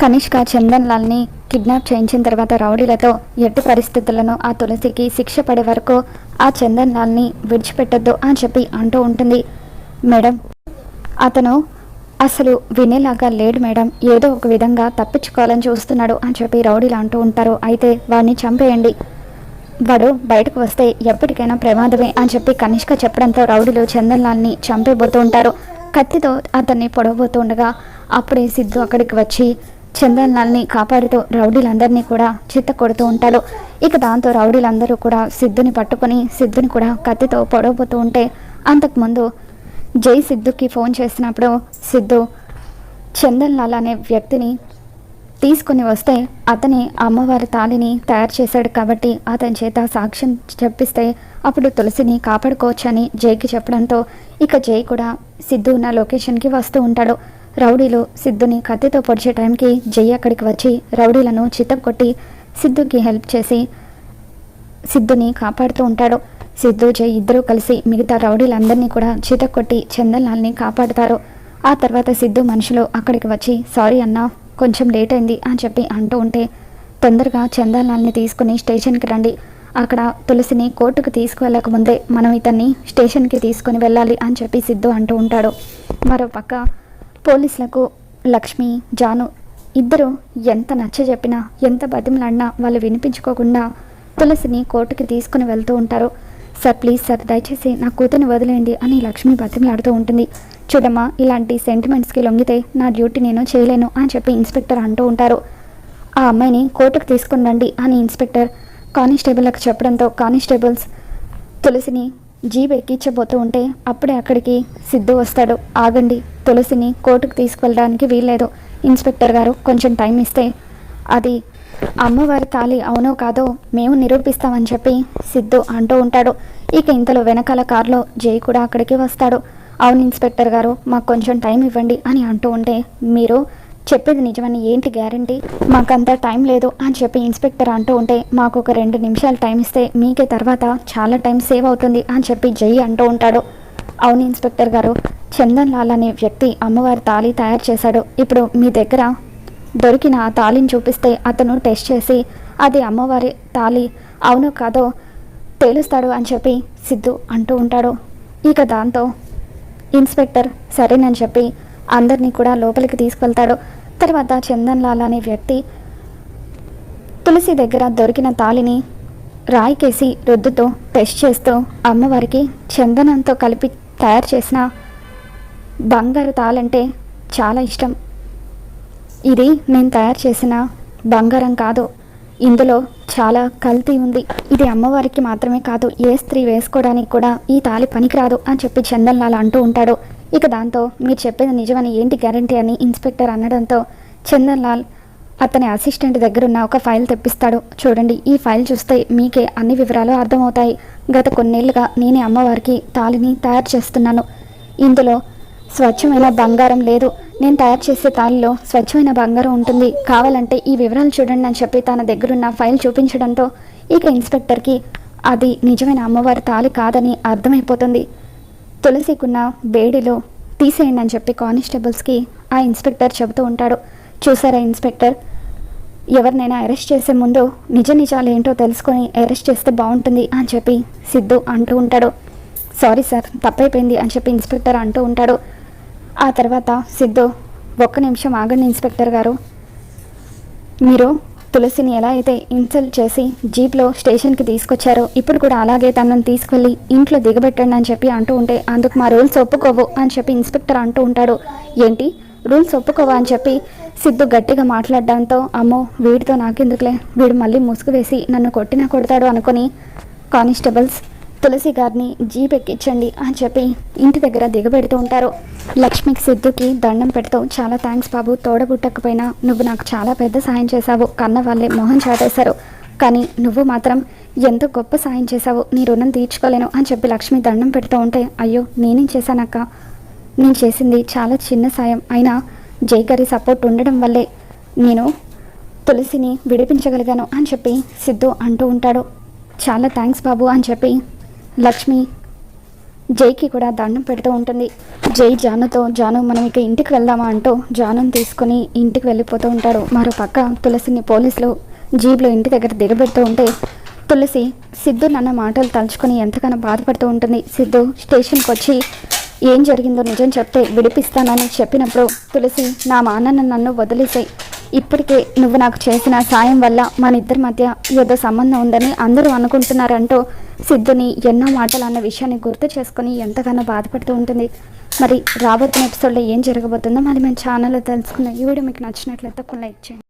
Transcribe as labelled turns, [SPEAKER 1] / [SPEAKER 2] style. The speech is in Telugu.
[SPEAKER 1] కనిష్క చందన్ లాల్ని కిడ్నాప్ చేయించిన తర్వాత రౌడీలతో ఎట్టి పరిస్థితులను ఆ తులసికి శిక్ష పడే వరకు ఆ చందన్ లాల్ని విడిచిపెట్టొద్దు అని చెప్పి అంటూ ఉంటుంది. మేడం అతను అసలు వినేలాగా లేడు మేడం. ఏదో ఒక విధంగా తప్పించుకోవాలని చూస్తున్నాడు అని చెప్పి రౌడీలు అంటూ ఉంటారు. అయితే వాడిని చంపేయండి. వాడు బయటకు వస్తే ఎప్పటికైనా ప్రమాదమే అని చెప్పి కనిష్క చెప్పడంతో రౌడీలు చందన్లాల్ని చంపేబోతూ ఉంటారు. కత్తితో అతన్ని పొడవబోతూ ఉండగా అప్పుడే సిద్ధు అక్కడికి వచ్చి చందన్లాల్ని కాపాడుతూ రౌడీలందరినీ కూడా చిత్త కొడుతూ ఉంటాడు. ఇక దాంతో రౌడీలందరూ కూడా సిద్ధుని పట్టుకొని సిద్ధుని కూడా కత్తితో పొడవబోతూ ఉంటే అంతకుముందు జై సిద్ధుకి ఫోన్ చేసినప్పుడు సిద్ధు చందన్లాల్ అనే వ్యక్తిని తీసుకుని వస్తే అతని అమ్మవారి తాళిని తయారు చేశాడు కాబట్టి అతని చేత సాక్ష్యం చెప్పిస్తే అప్పుడు తులసిని కాపాడుకోవచ్చని జైకి చెప్పడంతో ఇక జై కూడా సిద్ధు ఉన్న లొకేషన్కి వస్తూ ఉంటాడు. రౌడీలు సిద్ధుని కత్తితో పొడిచే టైంకి జై అక్కడికి వచ్చి రౌడీలను చిత్తం కొట్టి సిద్ధుకి హెల్ప్ చేసి సిద్ధుని కాపాడుతూ ఉంటాడు. సిద్ధు జై ఇద్దరూ కలిసి మిగతా రౌడీలందరినీ కూడా చితక్కొట్టి చందన్లాల్ని కాపాడుతారు. ఆ తర్వాత సిద్ధు మనుషులు అక్కడికి వచ్చి సారీ అన్నా కొంచెం లేట్ అయింది అని చెప్పి అంటూ ఉంటే తొందరగా చందన్లాల్ని తీసుకుని స్టేషన్కి రండి. అక్కడ తులసిని కోర్టుకు తీసుకువెళ్ళక ముందే మనం ఇతన్ని స్టేషన్కి తీసుకొని వెళ్ళాలి అని చెప్పి సిద్ధు అంటూ ఉంటాడు. మరోపక్క పోలీసులకు లక్ష్మి జాను ఇద్దరు ఎంత నచ్చ చెప్పినా ఎంత బతిమలాడినా వాళ్ళు వినిపించుకోకుండా తులసిని కోర్టుకి తీసుకుని వెళ్తూ ఉంటారు. సార్ ప్లీజ్ సార్ దయచేసి నా కూతురిని వదిలేయండి అని లక్ష్మి బతిమలాడుతూ ఉంటుంది. చూడమ్మా ఇలాంటి సెంటిమెంట్స్కి లొంగితే నా డ్యూటీ నేను చేయలేను అని చెప్పి ఇన్స్పెక్టర్ అంటూ ఉంటారు. ఆ అమ్మాయిని కోర్టుకు తీసుకుని రండి అని ఇన్స్పెక్టర్ కానిస్టేబుల్కి చెప్పడంతో కానిస్టేబుల్స్ తులసిని జీప్ ఎక్కించబోతూ ఉంటే అప్పుడే అక్కడికి సిద్ధు వస్తాడు. ఆగండి తులసిని కోర్టుకు తీసుకువెళ్ళడానికి వీల్లేదు. ఇన్స్పెక్టర్ గారు కొంచెం టైం ఇస్తే. అది అమ్మవారి తాళి అవునో కాదో మేము నిరూపిస్తామని చెప్పి సిద్ధు అంటూ ఉంటాడు. ఇక ఇంతలో వెనకాల కారులో జై కూడా అక్కడికి వస్తాడు. అవును ఇన్స్పెక్టర్ గారు మాకు కొంచెం టైం ఇవ్వండి అని అంటూ ఉంటే మీరు చెప్పేది నిజమని ఏంటి గ్యారంటీ? మాకంత టైం లేదు అని చెప్పి ఇన్స్పెక్టర్ అంటూ ఉంటే మాకు ఒక రెండు నిమిషాలు టైం ఇస్తే మీకే తర్వాత చాలా టైం సేవ్ అవుతుంది అని చెప్పి జై అంటూ ఉంటాడు. అవును ఇన్స్పెక్టర్ గారు చందన్ లాల్ అనే వ్యక్తి అమ్మవారి తాళి తయారు చేశాడు. ఇప్పుడు మీ దగ్గర దొరికిన ఆ తాళిని చూపిస్తే అతను టెస్ట్ చేసి అది అమ్మవారి తాళి అవునో కాదో తేలుస్తాడు అని చెప్పి సిద్ధు అంటూ ఉంటాడు. ఇక దాంతో ఇన్స్పెక్టర్ సరేనని చెప్పి అందరినీ కూడా లోపలికి తీసుకెళ్తాడు. తర్వాత చందన్ లాల్ అనే వ్యక్తి తులసి దగ్గర దొరికిన తాళిని రాయికేసి రుద్దుతో టెస్ట్ చేస్తూ అమ్మవారికి చందనంతో కలిపి తయారు చేసిన బంగారు తాళంటే చాలా ఇష్టం. ఇది నేను తయారు చేసిన బంగారం కాదు. ఇందులో చాలా కల్తీ ఉంది. ఇది అమ్మవారికి మాత్రమే కాదు ఏ స్త్రీ వేసుకోవడానికి కూడా ఈ తాళి పనికిరాదు అని చెప్పి చందన్ లాల్ అంటూ ఉంటాడు. ఇక దాంతో మీరు చెప్పేది నిజమని ఏంటి గ్యారంటీ అని ఇన్స్పెక్టర్ అనడంతో చందన్ లాల్ అతని అసిస్టెంట్ దగ్గర ఉన్న ఒక ఫైల్ తెప్పిస్తాడు. చూడండి ఈ ఫైల్ చూస్తే మీకే అన్ని వివరాలు అర్థమవుతాయి. గత కొన్నేళ్ళుగా నేనే అమ్మవారికి తాళిని తయారు చేస్తున్నాను. ఇందులో స్వచ్ఛమైన బంగారం లేదు. నేను తయారు చేసే తాళిలో స్వచ్ఛమైన బంగారం ఉంటుంది. కావాలంటే ఈ వివరాలు చూడండి అని చెప్పి తన దగ్గరున్న ఫైల్ చూపించడంతో ఇక ఇన్స్పెక్టర్కి అది నిజమైన అమ్మవారి తాళి కాదని అర్థమైపోతుంది. తులసికున్న వేడిలో తీసేయండి అని చెప్పి కానిస్టేబుల్స్కి ఆ ఇన్స్పెక్టర్ చెబుతూ ఉంటాడు. చూసారా ఇన్స్పెక్టర్? ఎవరినైనా అరెస్ట్ చేసే ముందు నిజ నిజాలు ఏంటో తెలుసుకొని అరెస్ట్ చేస్తే బాగుంటుంది అని చెప్పి సిద్ధు అంటూ ఉంటాడు. సారీ సార్ తప్పైపోయింది అని చెప్పి ఇన్స్పెక్టర్ అంటూ ఉంటాడు. ఆ తర్వాత సిద్ధు ఒక్క నిమిషం ఆగండి ఇన్స్పెక్టర్ గారు. మీరు తులసిని ఎలా అయితే ఇన్సల్ట్ చేసి జీప్లో స్టేషన్కి తీసుకొచ్చారో ఇప్పుడు కూడా అలాగే తనను తీసుకెళ్ళి ఇంట్లో దిగబెట్టండి అని చెప్పి అంటూ ఉంటే అందుకు మా రూల్స్ ఒప్పుకోవు అని చెప్పి ఇన్స్పెక్టర్ అంటూ ఉంటాడు. ఏంటి? రూల్స్ ఒప్పుకోవా? అని చెప్పి సిద్ధు గట్టిగా మాట్లాడడంతో అమ్మో వీడితో నాకెందుకులే? వీడు మళ్ళీ ముసుగు వేసి నన్ను కొట్టినా కొడతాడు అనుకుని కానిస్టేబుల్స్ తులసి గారిని జీప్ ఎక్కించండి అని చెప్పి ఇంటి దగ్గర దిగబెడుతూ ఉంటారు. లక్ష్మికి సిద్ధుకి దండం పెడుతూ చాలా థ్యాంక్స్ బాబు తోడబుట్టకపోయినా నువ్వు నాకు చాలా పెద్ద సాయం చేశావు. కన్న వాళ్ళే మొహం చాటేశారు. కానీ నువ్వు మాత్రం ఎంతో గొప్ప సాయం చేశావు. నీ రుణం తీర్చుకోలేను అని చెప్పి లక్ష్మి దండం పెడుతూ ఉంటే అయ్యో నేనేం చేశానక్క? నేను చేసింది చాలా చిన్న సాయం. అయినా జై గారి సపోర్ట్ ఉండడం వల్లే నేను తులసిని విడిపించగలిగాను అని చెప్పి సిద్ధు అంటూ ఉంటాడు. చాలా థ్యాంక్స్ బాబు అని చెప్పి లక్ష్మి జైకి కూడా దండం పెడుతూ ఉంటుంది. జై జానుతో జాను మనం ఇక ఇంటికి వెళ్దామా? అంటూ జానును తీసుకుని ఇంటికి వెళ్ళిపోతూ ఉంటాడు. మరో పక్క తులసిని పోలీసులు జీప్లో ఇంటి దగ్గర దిగబెడుతూ ఉంటే తులసి సిద్ధు నన్న మాటలు తలుచుకొని ఎంతగానో బాధపడుతూ ఉంటుంది. సిద్ధు స్టేషన్కి వచ్చి ఏం జరిగిందో నిజం చెప్తే విడిపిస్తానని చెప్పినప్పుడు తులసి నా మానన్న నన్ను వదిలేసాయి. ఇప్పటికే నువ్వు నాకు చేసిన సాయం వల్ల మన ఇద్దరి మధ్య ఏదో సంబంధం ఉందని అందరూ అనుకుంటున్నారంటూ సిద్ధుని ఎన్నో మాటలు అన్న విషయాన్ని గుర్తు చేసుకొని ఎంతగానో బాధపడుతూ ఉంటుంది. మరి రాబోతున్న ఎపిసోడ్లో ఏం జరగబోతుందో మరి మేము ఛానల్లో తెలుసుకున్న ఈ వీడియో మీకు నచ్చినట్లయితే ఒక లైక్ చేయండి.